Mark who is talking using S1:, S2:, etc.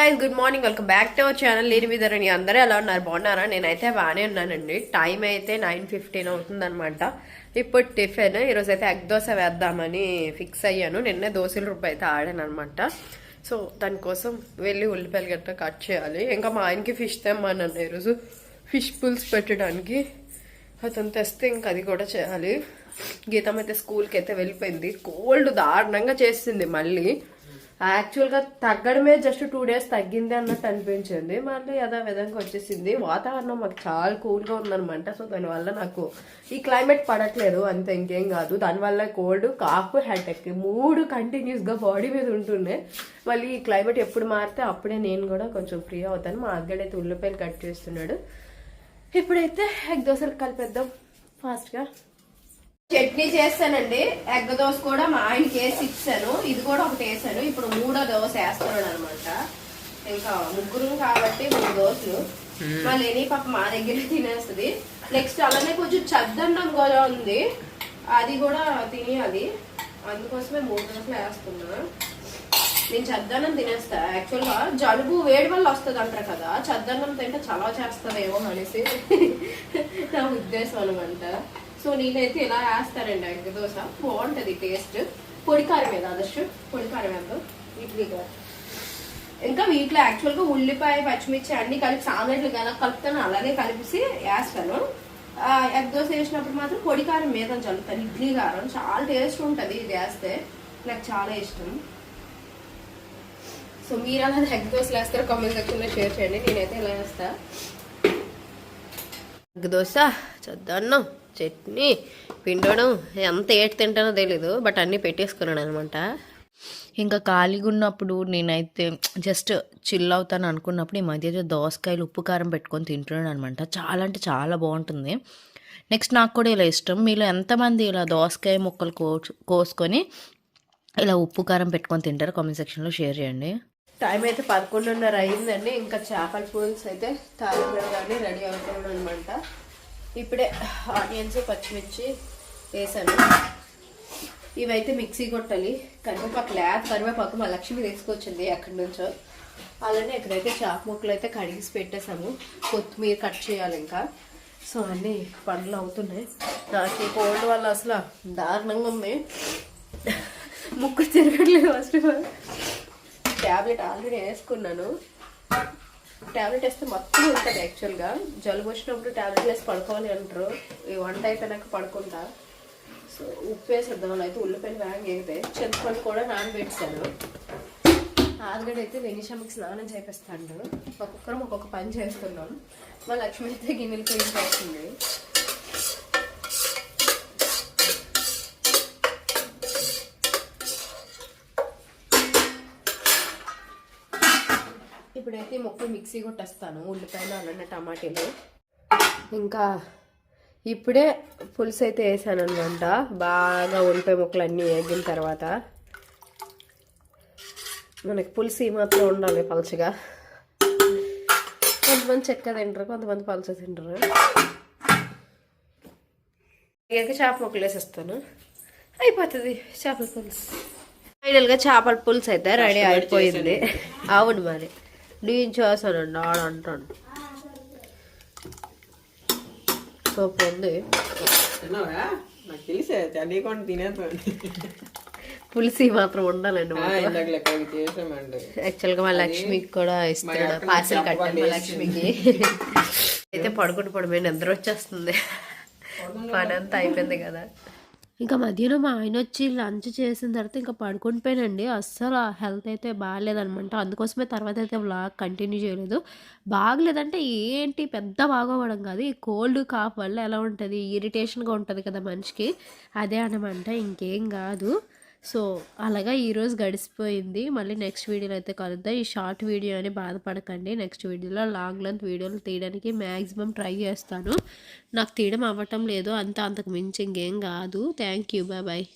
S1: Guys good morning welcome back to our channel లేని విధరని అందరూ ఎలా ఉన్నారు? బాగున్నారా? నేనైతే బాగానే ఉన్నానండి. టైం అయితే నైన్ ఫిఫ్టీన్ అవుతుందనమాట ఇప్పుడు టిఫిన్. ఈరోజు అయితే ఎగ్ దోశ వేద్దామని ఫిక్స్ అయ్యాను. నిన్నే దోశల రూపాయి అయితే ఆడాను అనమాట సో దానికోసం వెళ్ళి ఉల్లిపాయలు గట్రా కట్ చేయాలి. ఇంకా మా ఆయనకి ఫిష్ తెమ్మన్నాను ఈరోజు ఫిష్ పుల్స్ పెట్టడానికి. అతను తెస్తే ఇంకా అది కూడా చేయాలి. గీతం అయితే స్కూల్కి అయితే వెళ్ళిపోయింది. కోల్డ్ దారుణంగా చేసింది మళ్ళీ. యాక్చువల్గా తగ్గడమే జస్ట్ టూ డేస్ తగ్గింది అన్నట్టు అనిపించింది. మళ్ళీ అదే విధంగా వచ్చేసింది. వాతావరణం మాకు చాలా కూల్గా ఉందనమాట సో దానివల్ల నాకు ఈ క్లైమేట్ పడట్లేదు. అంత ఇంకేం కాదు. దానివల్ల కోల్డ్ కాఫ్ హెడెక్ మూడు కంటిన్యూస్గా బాడీ మీద ఉంటుండే మళ్ళీ ఈ క్లైమేట్ ఎప్పుడు మారితే అప్పుడే నేను కూడా కొంచెం ఫ్రీ అవుతాను. మా అగ్గడైతే ఉల్లిపాయలు కట్ చేస్తున్నాడు. ఇప్పుడైతే ఎగ్ దోశలు కలిపేద్దాం. ఫాస్ట్గా చట్నీ చేస్తానండి. ఎగ్ దోశ కూడా మా ఆయనకి వేసి ఇచ్చాను. ఇది కూడా ఒకటి వేసాను. ఇప్పుడు మూడో దోశ వేస్తున్నాడు అనమాట ఇంకా ముగ్గురు కాబట్టి మూడు దోశలు. మళ్ళీ పాప మా దగ్గర తినేస్తుంది. నెక్స్ట్ అలానే కొంచెం చద్దన్నం కూడా ఉంది. అది కూడా తినేయాలి. అందుకోసమే మూడు దోశలు వేస్తున్నా. నేను చద్దన్నం తినేస్తా. యాక్చువల్గా జలుబు వేడి వల్ల వస్తుంది అంటారు కదా. చద్దన్నం తింటే చాలా చేస్తుందేమో అనేసి. నా ఉద్దేశం అనమాట. సో నేనైతే ఇలా వేస్తానండి ఎగ్ దోశ బాగుంటుంది టేస్ట్ పొడికారం మీద ఆదర్శ. పొడికారం వేద్దాం ఇడ్లీగా. ఇంకా వీటిలో యాక్చువల్గా ఉల్లిపాయ పచ్చిమిర్చి అన్ని కలిపి సామెట్లు కదా కలుపుతాను. అలాగే కలిపి వేస్తాను. ఎగ్ దోశ వేసినప్పుడు మాత్రం పొడి కారం మీద చల్లుతాను. ఇడ్లీ కారం చాలా టేస్ట్ ఉంటుంది ఇది వేస్తే. నాకు చాలా ఇష్టం. సో మీరు అలా ఎగ్ దోశలు వేస్తారు కామెంట్ సెక్షన్లో షేర్ చేయండి. నేనైతే ఇలా వేస్తా. ఎగ్ దోశ? చద్దన్నం చట్నీ పిండడం ఎంత ఏటి తింటానో తెలీదు బట్ అన్నీ పెట్టేసుకున్నాను అనమాట
S2: ఇంకా ఖాళీగా ఉన్నప్పుడు నేనైతే జస్ట్ చిల్ అవుతాను అనుకున్నప్పుడు ఈ మధ్య అయితే దోసకాయలు ఉప్పు కారం పెట్టుకొని తింటున్నాను అనమాట చాలా అంటే చాలా బాగుంటుంది. నెక్స్ట్ నాకు కూడా ఇలా ఇష్టం. మీలో ఎంతమంది ఇలా దోసకాయ ముక్కలు కోసు కోసుకొని ఇలా ఉప్పు కారం పెట్టుకొని తింటారు కామెంట్ సెక్షన్లో షేర్ చేయండి.
S1: టైం అయితే పదకొండున్నర అయిందండి. ఇంకా చేపల పులుసు అయితే తాలింపడగానే రెడీ అవుతున్నాను అనమాట ఇప్పుడే ఆనియన్స్ పచ్చిమిర్చి వేసాను. ఇవైతే మిక్సీ కొట్టాలి. కరివేపాకు లేదు కరివేపాకు మా లక్ష్మి తీసుకొచ్చింది ఎక్కడి నుంచో. అలానే ఇక్కడైతే చేప ముక్కలు అయితే కడిగిసి పెట్టేసాము కొత్తిమీర కట్ చేయాలి ఇంకా. సో అన్నీ పనులు అవుతున్నాయి. నాకు కోల్డ్ వల్ల అసలు దారుణంగా ఉంది. ముక్కు తిరగట్లేదు first of all. Tablet already వేసుకున్నాను. ట్యాబ్లెట్ వేస్తే మొత్తం ఉంటుంది యాక్చువల్గా. జలుబు వచ్చినప్పుడు ట్యాబ్లెట్ వేసి పడుకోవాలి అంటారు. ఈ వంట అయిపోయినాక పడుకుంటా. సో ఉప్పు వేసేద్దాం అయితే ఉల్లిపాయలు వేగం అయితే చింతపండు కూడా నానబెట్టాను ఆలుగడ్డ అయితే వెనిషామికి స్నానం చేపిస్తాడు. ఒక్కొక్కరం ఒక్కొక్క పని చేస్తున్నాం. మా లక్ష్మి అయితే గిన్నెలు పోయి చేస్తుంది ఇప్పుడైతే ఈ ముక్కలు మిక్సీ కొట్టేస్తాను. ఉల్లిపాయలు అలానే టమాటీలు. ఇంకా ఇప్పుడే పులుసు అయితే వేసాను అనమాట బాగా ఉల్లిపాయ ముక్కలు అన్నీ వేగిన తర్వాత మనకి పులుసు మాత్రం ఉండాలి పలచగా. కొంతమంది చెక్క తింటారు కొంతమంది పలచ తింటారు. ఇక చేప ముక్కలు వేసేస్తాను. అయిపోతుంది చేపల పులుసు. ఫైనల్గా చేపల పులుసు అయితే రెడీ అయిపోయింది. అవును మరి. నేను చేశానండి ఆడ అంటాను సూపర్ ఉంది.
S3: తిన్నావా? నాకు తెలిసే తెలియకుండా తినేస్తాను
S1: పులిసి మాత్రం ఉండాలండి యాక్చువల్గా మా లక్ష్మికి కూడా ఇస్తున్నాడు
S3: అక్కడి
S1: పార్సల్ కట్టాను
S3: అప్పటి
S1: లక్ష్మికి. అయితే పడుకుంటూ పడిపోయి నిద్ర వచ్చేస్తుంది. పని అంతా అయిపోయింది కదా.
S4: ఇంకా మధ్యాహ్నం మా ఆయన వచ్చి లంచ్ చేసిన తర్వాత ఇంకా పడుకొని పోయినండి. అస్సలు హెల్త్ అయితే బాగాలేదనమాట. అందుకోసమే తర్వాత అయితే వ్లాగ్ కంటిన్యూ చేయలేదు. బాగలేదంటే ఏంటి? పెద్ద బాగోవడం కాదు. ఈ కోల్డ్ కాఫ్ వల్ల ఎలా ఉంటుంది? ఇరిటేషన్గా ఉంటుంది కదా మనిషికి. అదే అనమాట. ఇంకేం కాదు. సో అలాగా ఈరోజు గడిచిపోయింది మళ్ళీ నెక్స్ట్ వీడియోలో అయితే కలుద్దాం. ఈ షార్ట్ వీడియో అని బాధపడకండి. నెక్స్ట్ వీడియోలో లాంగ్ లెంత్ వీడియోలు తీయడానికి మ్యాక్సిమం ట్రై చేస్తాను. నాకు తీయడం అవ్వటం లేదు. అంత అంతకు మించి ఇంకేం కాదు. Thank you. Bye bye.